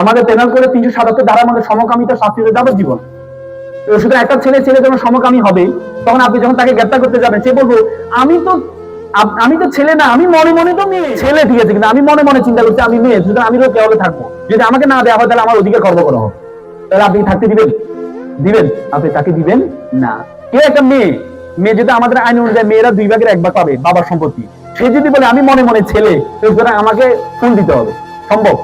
আমাদের পেনাল করে তিনশো সাতাত্তর ধারার মধ্যে সমকামিতা শাস্তি হয়ে যাবে জীবন। তো সুতরাং একটা ছেলে ছেলে যখন সমকামী হবে, তখন আপনি যখন তাকে গ্রেপ্তার করতে যাবেন, সে বলব, আমি তো আমি তো ছেলে না, আমি মনে মনে তো মেয়ে। ছেলে ঠিক আছে, কিন্তু আমি মনে মনে চিন্তা করছি, আমি মেয়ে, সুতরাং আমি রোগ কেবলে থাকব। যদি আমাকে না দেওয়া হয়, তাহলে আমার অধিকার খর্ব করা হবে। তাহলে আপনি থাকতে দিবেন। দিবেন? আপনি তাকে দিবেন? না। কে একটা মেয়ে? মেয়ে যদি আমাদের আইন অনুযায়ী মেয়েরা দুই ভাগের একবার পাবে, বাবার সম্পত্তি। সে যদি বলে, আমি মনে মনে ছেলে সুতরাং আমাকে ফুল দিতে হবে। সম্ভব?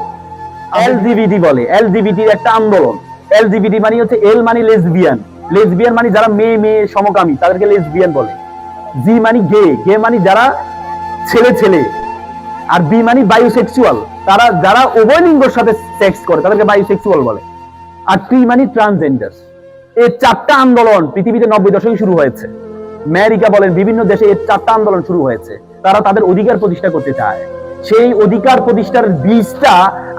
এলজিবিটি বলে এলজিবিটির একটা আন্দোলন। এলজিবিটি মানে হচ্ছে এল মানে লেসবিয়ান লেসবিয়ান মানে যারা মেয়ে মেয়ে, সমকামী, তাদেরকে লেসবিয়ান বলে। জি মানে গে গে মানে যারা ছেলে ছেলে। আর বি মানে বায়োসেক্সুয়াল তারা, যারা উভয় লিঙ্গের সাথে সেক্স করে, তাদেরকে বায়োসেক্সুয়াল বলে। আর টি মানে ট্রান্সজেন্ডার এই চারটা আন্দোলন পৃথিবীতে নব্বই দশকে শুরু হয়েছে। আমেরিকা বলেন, বিভিন্ন দেশে এই চারটা আন্দোলন শুরু হয়েছে। তারা তাদের অধিকার প্রতিষ্ঠা করতে চায়। সেই অধিকার প্রতিষ্ঠার বীজটা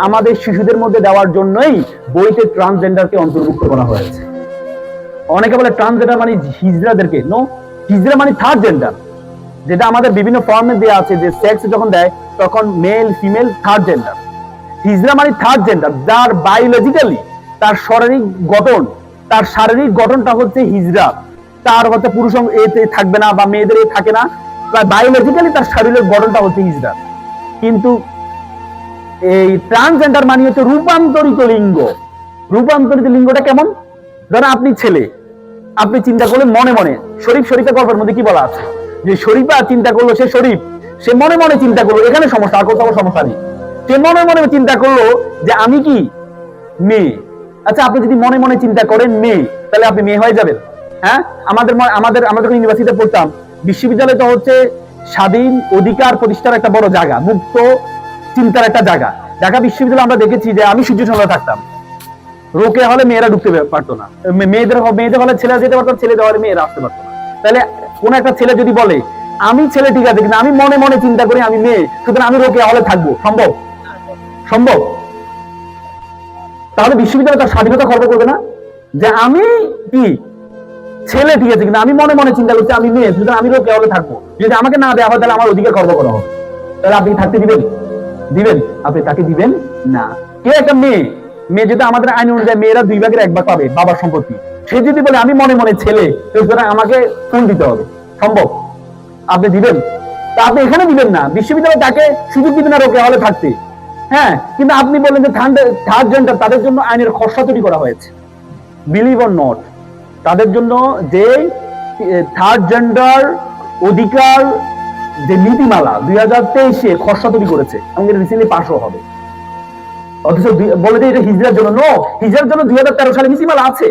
আমাদের শিশুদের মধ্যে দেওয়ার জন্যই বইতে ট্রান্সজেন্ডারকে অন্তর্ভুক্ত করা হয়েছে। অনেকে বলে ট্রান্সজেন্ডার মানে হিজড়াদেরকে। নো হিজড়া মানে থার্ড জেন্ডার যেটা আমাদের বিভিন্ন ফর্মে দেওয়া আছে যে সেক্স যখন দেয়, তখন male female third gender hijra মানে থার্ড জেন্ডার যার বায়োলজিক্যালি তার শারীরিক গঠন, তার শারীরিক গঠনটা হচ্ছে হিজড়া। তার হচ্ছে পুরুষ এতে থাকবে না বা মেয়েদের এ থাকে না বায়োলজিক্যালি তার শারীরিক গঠনটা হচ্ছে হিজড়া। কিন্তু এই ট্রান্সজেন্ডার মানে হচ্ছে রূপান্তরিত লিঙ্গ। রূপান্তরিত লিঙ্গটা কেমন? ধরেন আপনি ছেলে, আপনি চিন্তা করলেন মনে মনে, শরীফ শরীফের গল্পের মধ্যে কি বলা আছে? যে শরীফা চিন্তা করল সে শরীফ, সে মনে মনে চিন্তা করল, এখানে সমস্যা, আর কোথাও সমস্যা নেই। সে মনে মনে চিন্তা করল যে আমি কি? মেয়ে। আচ্ছা আপনি যদি মনে মনে চিন্তা করেন মেয়ে, তাহলে আপনি মেয়ে হয়ে যাবেন। হ্যাঁ? আমাদের আমাদের যখন ইউনিভার্সিটিতে পড়তাম, বিশ্ববিদ্যালয় তো হচ্ছে স্বাধীন অধিকার প্রতিষ্ঠার একটা বড় জায়গা, মুক্ত চিন্তার একটা জায়গা। ঢাকা বিশ্ববিদ্যালয়ে আমরা দেখেছি যে আমি সূর্য সন্ধ্যা থাকতাম। রোকে হলে মেয়েরা ঢুকতে পারতো না। মেয়েদের মেয়েদের হলে ছেলেরা যেতে পারতো ছেলেদের হলে মেয়েরা আসতে পারতো না। তাহলে কোন একটা ছেলে যদি বলে, আমি ছেলে ঠিক আছে আমি মনে মনে চিন্তা করি আমি মেয়ে, সুতরাং আমি রোকে হলে থাকব। সম্ভব? সম্ভব? তাহলে বিশ্ববিদ্যালয় তার স্বাধীনতা খর্ব করবে না? যে আমি কি ছেলে ঠিক আছে কিন্তু আমি মনে মনে চিন্তা করছি আমি মেয়ে, সুতরাং আমি রোকে হলে থাকব। যদি আমাকে না দেওয়া হয় তাহলে আমার অধিকার খর্ব করা হবে তাহলে আপনি থাকতে দিবেন? দিবেন? আপনি তাকে দিবেন? না। কে একটা মেয়ে? মেয়ে যদি আমাদের আইন অনুযায়ী মেয়েরা দুই ভাগের এক ভাগ পাবে, বাবার সম্পত্তি। সে যদি বলে, আমি মনে মনে ছেলে সুতরাং আমাকে ফুল দিতে হবে। সম্ভব? আপনি দিবেন? তা আপনি এখানে দিবেন না। বিশ্ববিদ্যালয়ে তাকে সুযোগ দিবেন না রোকে হলে থাকতে। হ্যাঁ কিন্তু আপনি বললেন যে থার্ড জেন্ডার তাদের জন্য আইনের খসড়া তৈরি করা হয়েছে। বিলিভ অর নট তাদের জন্য যে থার্ড জেন্ডার অধিকার যে নীতিমালা দুই হাজার তেইশে খসড়া তৈরি করেছে এবং এটা রিসেন্টলি পাশও হবে। অথচ বলে যে এটা হিজড়ার জন্য। নো হিজড়ার জন্য দুই হাজার তেরো সালে নীতিমালা আছে।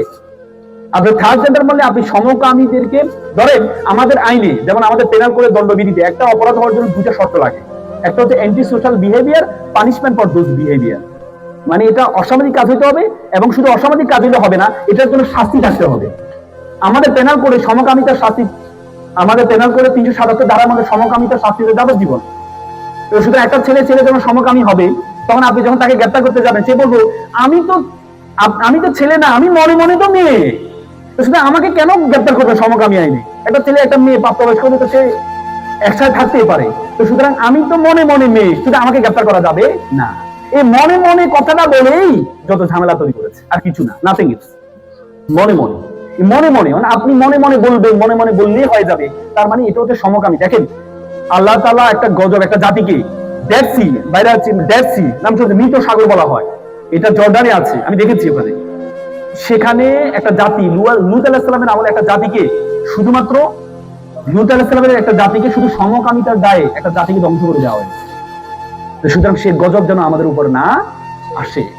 আপনি থার্ড জেন্ডার মানে আপনি সমকামীদেরকে, ধরেন আমাদের আইনে, যেমন আমাদের পেনাল করে দণ্ডবিধিতে একটা অপরাধ হওয়ার জন্য দুইটা শর্ত লাগে। একটা হচ্ছে anti social behaviour punishment for those behaviour মানে এটা অসামাজিক কাজ হইতে হবে এবং শুধু অসামাজিক কাজ হইলে হবে না, এটার জন্য শাস্তি থাকতে হবে। আমাদের পেনাল করে সমকামিতার শাস্তি, আমাদের পেনাল করে তিনশো সাতাত্তর ধারার মধ্যে সমকামিতার শাস্তি যাবজ্জীবন তো শুধু একটা ছেলে ছেলে যখন সমকামী হবে, তখন আপনি যখন তাকে গ্রেপ্তার করতে যাবেন, সে বলব, আমি তো আমি তো ছেলে না, আমি মনে মনে তো মেয়ে। তো শুধু আমাকে কেন গ্রেপ্তার করবে সমকামী আইনে? একটা ছেলে, একটা মেয়ে, প্রাপ্তবয়স্ক হলে তো সে একসাথে থাকতেই পারে। তো সুতরাং আমি তো মনে মনে মেয়ে শুধু আমাকে গ্রেপ্তার করা যাবে না। এই মনে মনে কথাটা বলেই যত ঝামেলা তৈরি করেছে, আর কিছু না নাথিং ইটস মনে মনে। মনে মনে মানে আপনি মনে মনে বলবেন, মনে মনে বললেই হয়ে যাবে, তার মানে এটা হচ্ছে সমকামী। দেখেন, আল্লাহ তাআলা একটা গজব, একটা জাতিকে ডেড সি বাইরে আছে ডেড সি নাম শুনছে মৃত সাগর বলা হয়। এটা জর্ডানে আছে, আমি দেখেছি ওখানে। সেখানে একটা জাতি লুত আলাহিসাল্লামের আমলে একটা জাতিকে শুধুমাত্র লুত আলাহিসাল্লামের একটা জাতিকে শুধু সমকামিতার দায়ে একটা জাতিকে ধ্বংস করে দেওয়া হয়েছে। সুতরাং সেই গজব যেন আমাদের উপর না আসে।